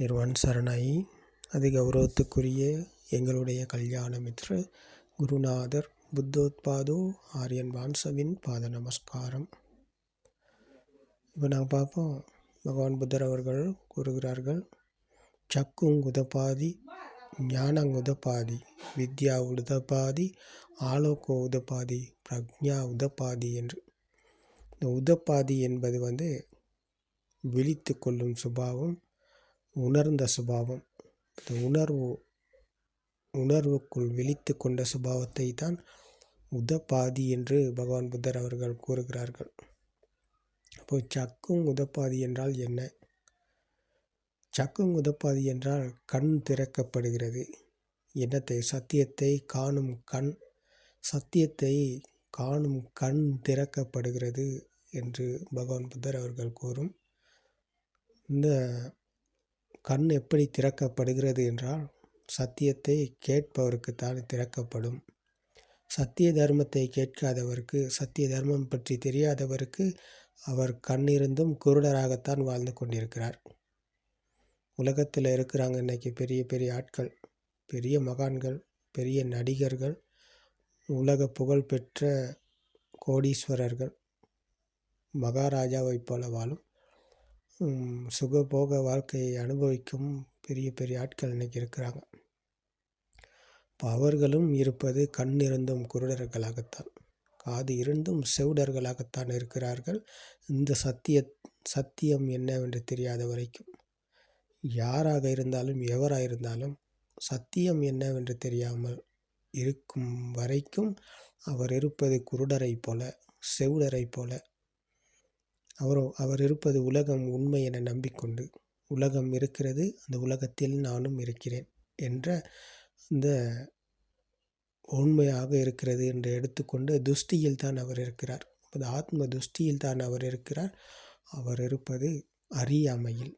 திருவன் சரணாயி. அதி கௌரவத்துக்குரிய எங்களுடைய கல்யாண மித்ரு குருநாதர் புத்தோத்பாதோ ஆரியன் வான்சவின் பாத நமஸ்காரம். இப்போ நாங்கள் பார்ப்போம். பகவான் புத்தர் அவர்கள் கூறுகிறார்கள் சக்குங் உதபாதி ஞானங் உதபாதி வித்யா உதபாதி ஆலோகோ உதபாதி பிரக்ஞா உதபாதி என்று. இந்த உதப்பாதி என்பது வந்து விழித்து கொள்ளும் சுபாவம். உணர்ந்த சுபாவம். இந்த உணர்வு உணர்வுக்குள் விழித்து கொண்ட சுபாவத்தை தான் உதப்பாதி என்று பகவான் புத்தர் அவர்கள் கூறுகிறார்கள். அப்போ சக்கும் உதப்பாதி என்றால் என்ன? சக்கும் உதப்பாதி என்றால் கண் திறக்கப்படுகிறது. என்னத்தை? சத்தியத்தை காணும் கண் சத்தியத்தை காணும் கண் திறக்கப்படுகிறது என்று பகவான் புத்தர் அவர்கள் கூறும். இந்த கண் எப்படி திறக்கப்படுகிறது என்றால் சத்தியத்தை கேட்பவருக்குத்தான் திறக்கப்படும். சத்திய தர்மத்தை கேட்காதவருக்கு சத்திய தர்மம் பற்றி தெரியாதவருக்கு அவர் கண்ணிருந்தும் குருடராகத்தான் வாழ்ந்து கொண்டிருக்கிறார். உலகத்தில் இருக்கிறாங்க இன்றைக்கி பெரிய பெரிய ஆட்கள் பெரிய மகான்கள் பெரிய நடிகர்கள் உலக புகழ்பெற்ற கோடீஸ்வரர்கள் மகாராஜாவைப் போல வாழும் சுகபோக வாழ்க்கையை அனுபவிக்கும் பெரிய பெரிய ஆட்கள் இன்றைக்கி இருக்கிறாங்க. இப்போ அவர்களும் இருப்பது கண் இருந்தும் குருடர்களாகத்தான். காது இருந்தும் செவிடர்களாகத்தான் இருக்கிறார்கள். இந்த சத்திய சத்தியம் என்னவென்று தெரியாத வரைக்கும். யாராக இருந்தாலும் எவராக இருந்தாலும் சத்தியம் என்னவென்று தெரியாமல் இருக்கும் வரைக்கும் அவர் இருப்பது குருடரை போல செவிடரை போல அவரோ அவர் இருப்பது உலகம் உண்மை என நம்பிக்கொண்டு உலகம் இருக்கிறது அந்த உலகத்தில் நானும் இருக்கிறேன் என்ற இந்த உண்மையாக இருக்கிறது என்று எடுத்துக்கொண்டு துஷ்டியில் தான் அவர் இருக்கிறார். அது ஆத்ம துஷ்டியில் தான் அவர் இருக்கிறார். அவர் இருப்பது அறியாமையில்.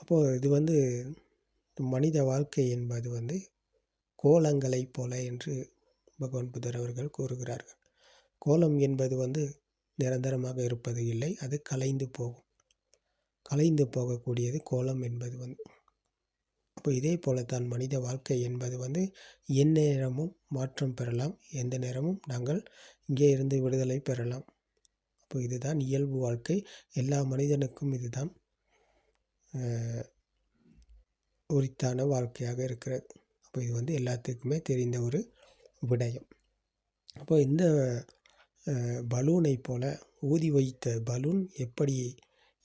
அப்போது இது வந்து மனித வாழ்க்கை என்பது வந்து கோலங்களைப் போல என்று பகவான் புத்தர் அவர்கள் கூறுகிறார்கள். கோலம் என்பது வந்து நிரந்தரமாக இருப்பது இல்லை அது கலைந்து போகும். கலைந்து போகக்கூடியது கோலம் என்பது வந்து அப்போ இதே போலத்தான் மனித வாழ்க்கை என்பது வந்து எந்நேரமும் மாற்றம் பெறலாம் எந்த நேரமும் நாங்கள் இங்கே இருந்து விடுதலை பெறலாம். அப்போ இதுதான் இயல்பு வாழ்க்கை எல்லா மனிதனுக்கும் இதுதான் உரித்தான வாழ்க்கையாக இருக்கிறது. அப்போ இது வந்து எல்லாத்துக்குமே தெரிந்த ஒரு விடயம். அப்போ இந்த பலூனை போல் ஊதி வைத்த பலூன் எப்படி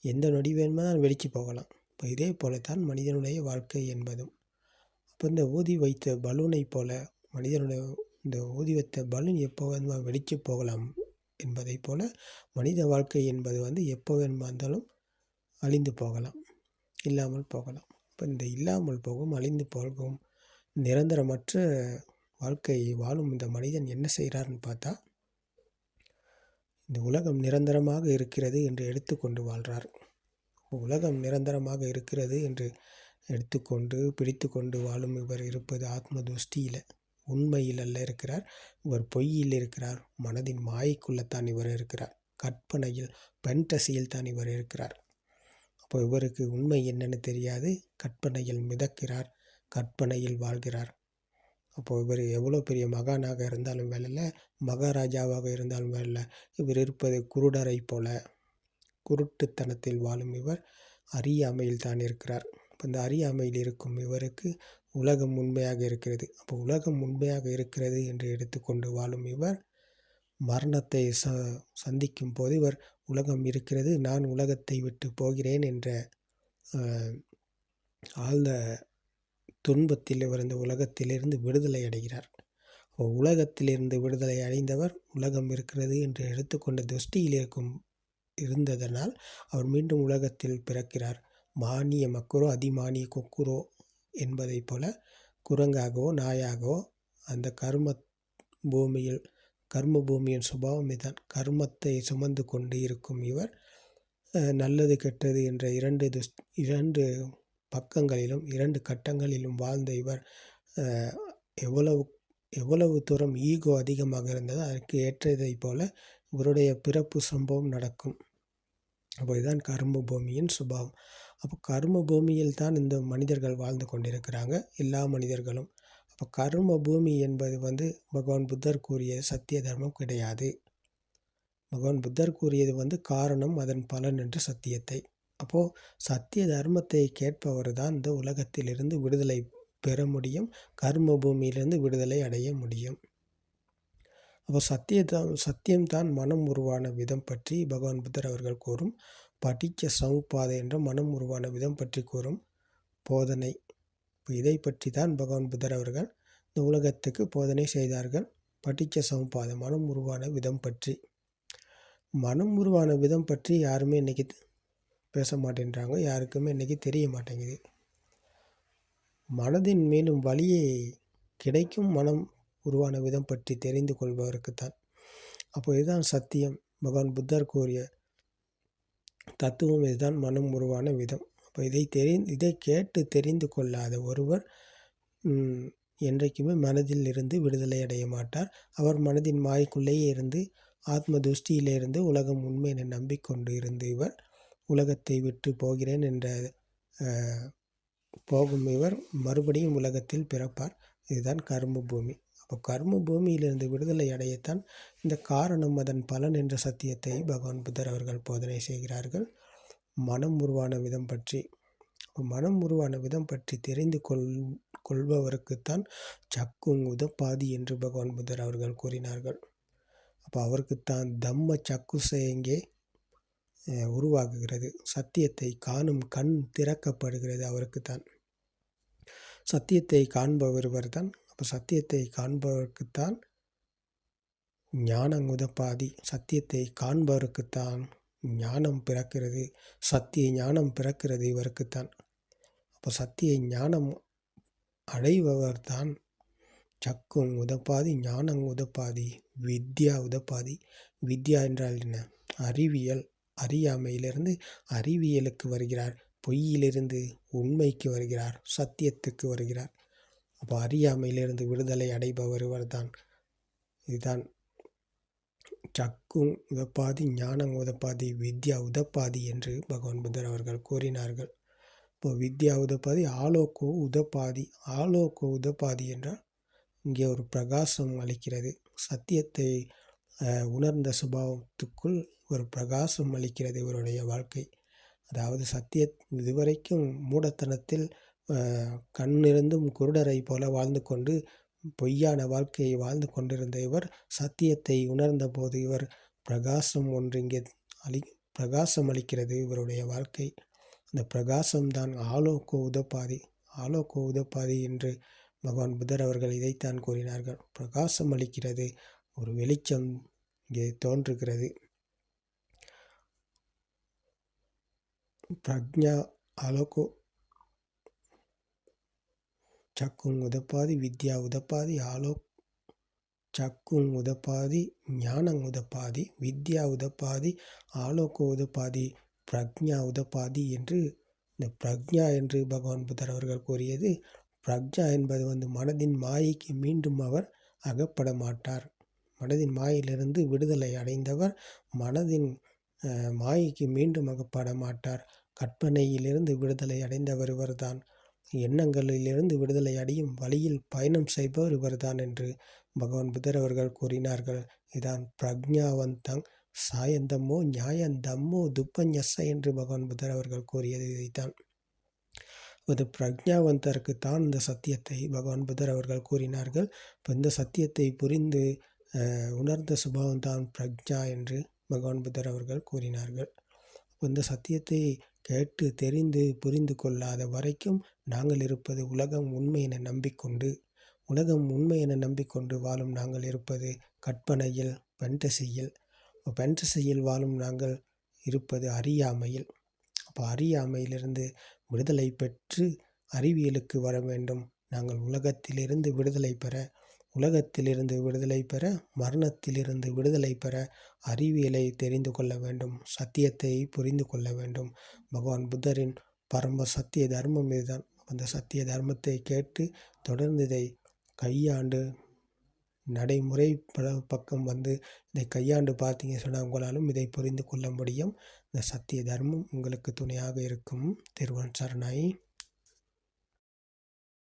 எந்த நொடி வேணுமானால் வெடிச்சு போகலாம். இப்போ இதே போல தான் மனிதனுடைய வாழ்க்கை என்பதும். அப்போ இந்த ஊதி வைத்த பலூனை போல மனிதனுடைய இந்த ஊதி வைத்த பலூன் எப்போ வேணுமா வெடிச்சு போகலாம் என்பதை போல மனித வாழ்க்கை என்பது வந்து எப்போ வேணுமா இருந்தாலும் அழிந்து போகலாம். இல்லாமல் போகலாம். இப்போ இந்த இல்லாமல் போகும் அழிந்து போகும் நிரந்தரமற்ற வாழ்க்கையை வாழும் இந்த மனிதன் என்ன செய்கிறாருன்னு பார்த்தா இந்த உலகம் நிரந்தரமாக இருக்கிறது என்று எடுத்துக்கொண்டு வாழ்கிறார் உலகம் நிரந்தரமாக இருக்கிறது என்று எடுத்துக்கொண்டு பிடித்து கொண்டு வாழும் இவர் இருப்பது ஆத்ம துஷ்டியில் உண்மையில் அல்ல இருக்கிறார். இவர் பொய்யில் இருக்கிறார். மனதின் மாய்க்குள்ளத்தான் இவர் இருக்கிறார். கற்பனையில் பென்டசியில் தான் இவர் இருக்கிறார். அப்போ இவருக்கு உண்மை என்னன்னு தெரியாது. கற்பனையில் மிதக்கிறார். கற்பனையில் வாழ்கிறார். அப்போது இவர் எவ்வளோ பெரிய மகானாக இருந்தாலும் வேலையில் மகாராஜாவாக இருந்தாலும் வேலை இவர் இருப்பது குருடரை போல. குருட்டுத்தனத்தில் வாழும் இவர் அறியாமையில் தான் இருக்கிறார். இப்போ இந்த அறியாமையில் இருக்கும் இவருக்கு உலகம் உண்மையாக இருக்கிறது. அப்போ உலகம் உண்மையாக இருக்கிறது என்று எடுத்துக்கொண்டு வாழும் இவர் மரணத்தை ச சந்திக்கும் போது இவர் உலகம் இருக்கிறது நான் உலகத்தை விட்டு போகிறேன் என்ற ஆழ்ந்த துன்பத்தில் இவர் இந்த உலகத்திலிருந்து விடுதலை அடைகிறார். உலகத்திலிருந்து விடுதலை அடைந்தவர் உலகம் இருக்கிறது என்று எடுத்துக்கொண்ட துஷ்டியில் இருக்கும் இருந்ததனால் அவர் மீண்டும் உலகத்தில் பிறக்கிறார். மானிய மக்குரோ அதிமானிய கொக்குரோ என்பதைப் போல குரங்காகவோ நாயாகவோ அந்த கர்ம பூமியில் கர்ம பூமியின் சுபாவமே தான் கர்மத்தை சுமந்து கொண்டு இருக்கும் இவர் நல்லது கெட்டது என்ற இரண்டு துஷ் இரண்டு பக்கங்களிலும் இரண்டு கட்டங்களிலும் வாழ்ந்த இவர் எவ்வளவு எவ்வளவு தூரம் ஈகோ அதிகமாக இருந்ததோ அதற்கு ஏற்றதைப் போல இவருடைய பிறப்பு சம்பவம் நடக்கும். அப்போ இதுதான் கர்ம பூமியின் சுபாவம். அப்போ கர்ம பூமியில் தான் இந்த மனிதர்கள் வாழ்ந்து கொண்டிருக்கிறாங்க எல்லா மனிதர்களும். அப்போ கர்ம பூமி என்பது வந்து பகவான் புத்தர் கூறிய சத்திய தர்மம் கிடையாது. பகவான் புத்தர் கூறியது வந்து காரணம் அதன் பலன் என்று சத்தியத்தை. அப்போது சத்திய தர்மத்தை கேட்பவர் தான் இந்த உலகத்திலிருந்து விடுதலை பெற முடியும் கர்ம பூமியிலிருந்து விடுதலை அடைய முடியும். அப்போ சத்தியதான் சத்தியம்தான் மனம் உருவான விதம் பற்றி பகவான் புத்தர் அவர்கள் கூறும். படிக்க சமுப்பாதை என்ற மனம் உருவான விதம் பற்றி கூறும். போதனை. இப்போ இதை பற்றி தான் பகவான் புத்தர் அவர்கள் இந்த உலகத்துக்கு போதனை செய்தார்கள். படிக்க சமுப்பாதை மனம் உருவான விதம் பற்றி. மனம் உருவான விதம் பற்றி யாருமே இன்றைக்கி பேச மாட்டேன்றாங்க யாருக்குமே இன்றைக்கி தெரிய மாட்டேங்குது மனதின் மேலும் வழியே கிடைக்கும் மனம் உருவான விதம் பற்றி தெரிந்து கொள்பவருக்குத்தான். அப்போ இதுதான் சத்தியம். பகவான் புத்தர் கூறிய தத்துவம் இதுதான் மனம் உருவான விதம். அப்போ இதை தெரி இதை கேட்டு தெரிந்து கொள்ளாத ஒருவர் என்றைக்குமே மனதில் இருந்து விடுதலை அடைய மாட்டார். அவர் மனதின் மாய்க்குள்ளேயே இருந்து ஆத்ம துஷ்டியிலிருந்து உலகம் உண்மை என நம்பிக்கொண்டு இருந்து இவர் உலகத்தை விட்டு போகிறேன் என்ற போகும் இவர் மறுபடியும் உலகத்தில் பிறப்பார். இதுதான் கர்ம பூமி. அப்போ கர்ம பூமியிலிருந்து விடுதலை அடையத்தான் இந்த காரணம் அதன் பலன் என்ற சத்தியத்தை பகவான் புத்தர் அவர்கள் போதனை செய்கிறார்கள். மனம் உருவான விதம் பற்றி மனம் உருவான விதம் பற்றி தெரிந்து கொள் கொள்பவருக்குத்தான் சக்குங் உதப்பாதி என்று பகவான் புத்தர் அவர்கள் கூறினார்கள். அப்போ அவருக்குத்தான் தம்ம சக்குசையங்கே உருவாகுகிறது சத்தியத்தை காணும் கண் திறக்கப்படுகிறது அவருக்கு தான் சத்தியத்தை காண்பவர் தான். அப்போ சத்தியத்தை காண்பவருக்குத்தான் ஞானம் உதப்பாதி. சத்தியத்தை காண்பவருக்குத்தான் ஞானம் பிறக்கிறது. சத்திய ஞானம் பிறக்கிறது இவருக்குத்தான். அப்போ சத்திய ஞானம் அடைபவர் தான் சக்கும் உதப்பாதி ஞானம் உதப்பாதி வித்யா உதப்பாதி. வித்யா என்றால் என்ன? அறிவியல். அறியாமையிலிருந்து அறிவியலுக்கு வருகிறார் பொய்யிலிருந்து உண்மைக்கு வருகிறார் சத்தியத்துக்கு வருகிறார். அப்போ அறியாமையிலிருந்து விடுதலை அடைபவர் தான் இதுதான் சக்கும் உதப்பாதி ஞானம் உதப்பாதி வித்யா உதப்பாதி என்று பகவான் புத்தர் அவர்கள் கூறினார்கள். இப்போ வித்யா உதப்பாதி ஆலோக்கோ உதப்பாதி ஆலோக்கோ உதப்பாதி என்றால் இங்கே ஒரு பிரகாசம் அளிக்கிறது. சத்தியத்தை உணர்ந்த சுபாவத்துக்குள் ஒரு பிரகாசம் அளிக்கிறது இவருடைய வாழ்க்கை. அதாவது சத்திய இதுவரைக்கும் மூடத்தனத்தில் கண்ணிருந்தும் குருடரை போல வாழ்ந்து கொண்டு பொய்யான வாழ்க்கையை வாழ்ந்து கொண்டிருந்த இவர் சத்தியத்தை உணர்ந்த போது இவர் பிரகாசம் ஒன்று இங்கே அளி பிரகாசம் அளிக்கிறது இவருடைய வாழ்க்கை. அந்த பிரகாசம்தான் ஆலோகோ உதப்பாதி ஆலோகோ உதப்பாதி என்று பகவான் புத்தர் அவர்கள் இதைத்தான் கூறினார்கள். பிரகாசம் அளிக்கிறது ஒரு வெளிச்சம் இங்கே தோன்றுகிறது. பிரக்ஞா அலோகோ. சக்குங் உதப்பாதி வித்யா உதப்பாதி ఆలో சக்குங் ఉదపాది ஞானங் ఉదపాది வித்யா உதப்பாதி ஆலோக உதப்பாதி பிரக்ஞா உதப்பாதி என்று இந்த பிரக்ஞா என்று பகவான் புத்தர் அவர்கள் கூறியது பிரக்ஞா என்பது வந்து மனதின் மாயைக்கு மீண்டும் அவர் அகப்பட மாட்டார். மனதின் மாயிலிருந்து விடுதலை அடைந்தவர் மனதின் மாயைக்கு மீண்டும் அகப்பட மாட்டார் கற்பனையிலிருந்து விடுதலை அடைந்தவர் இவர்தான் எண்ணங்களிலிருந்து விடுதலை அடையும் வழியில் பயணம் செய்பவர் இவர்தான் என்று பகவான் புத்தர் அவர்கள் கூறினார்கள். இதான் பிரக்ஞாவந்தங் சாயந்தம்மோ நியாயந்தம்மோ துப்பஞ்சஸ்ஸ என்று பகவான் புத்தர் அவர்கள் கூறியது இதைத்தான். அது பிரக்ஞாவந்தருக்கு தான் இந்த சத்தியத்தை பகவான் புத்தர் அவர்கள் கூறினார்கள். இப்போ இந்த சத்தியத்தை புரிந்து உணர்ந்த சுபாவம் தான் பிரக்ஞா என்று பகவான் புத்தர் அவர்கள் கூறினார்கள். இந்த சத்தியத்தை கேட்டு தெரிந்து புரிந்து கொள்ளாத வரைக்கும் நாங்கள் இருப்பது உலகம் உண்மை என நம்பிக்கொண்டு உலகம் உண்மை என நம்பிக்கொண்டு வாழும் நாங்கள் இருப்பது கற்பனையில் பென்டசியில் பென்டசியில் வாழும் நாங்கள் இருப்பது அறியாமையில். அப்போ அறியாமையிலிருந்து விடுதலை பெற்று அறிவியலுக்கு வர வேண்டும். நாங்கள் உலகத்திலிருந்து விடுதலை பெற உலகத்திலிருந்து விடுதலை பெற மரணத்திலிருந்து விடுதலை பெற அறிவியலை தெரிந்து கொள்ள வேண்டும் சத்தியத்தை புரிந்து கொள்ள வேண்டும். பகவான் புத்தரின் பரம சத்திய தர்மம் இதுதான். அந்த சத்திய தர்மத்தை கேட்டு தொடர்ந்து இதை கையாண்டு நடைமுறை பக்கம் வந்து இதை கையாண்டு பார்த்தீங்க சொன்னால் உங்களாலும் இதை புரிந்து கொள்ள முடியும். இந்த சத்திய தர்மம் உங்களுக்கு துணையாக இருக்கும். திருவன் சரணாயி.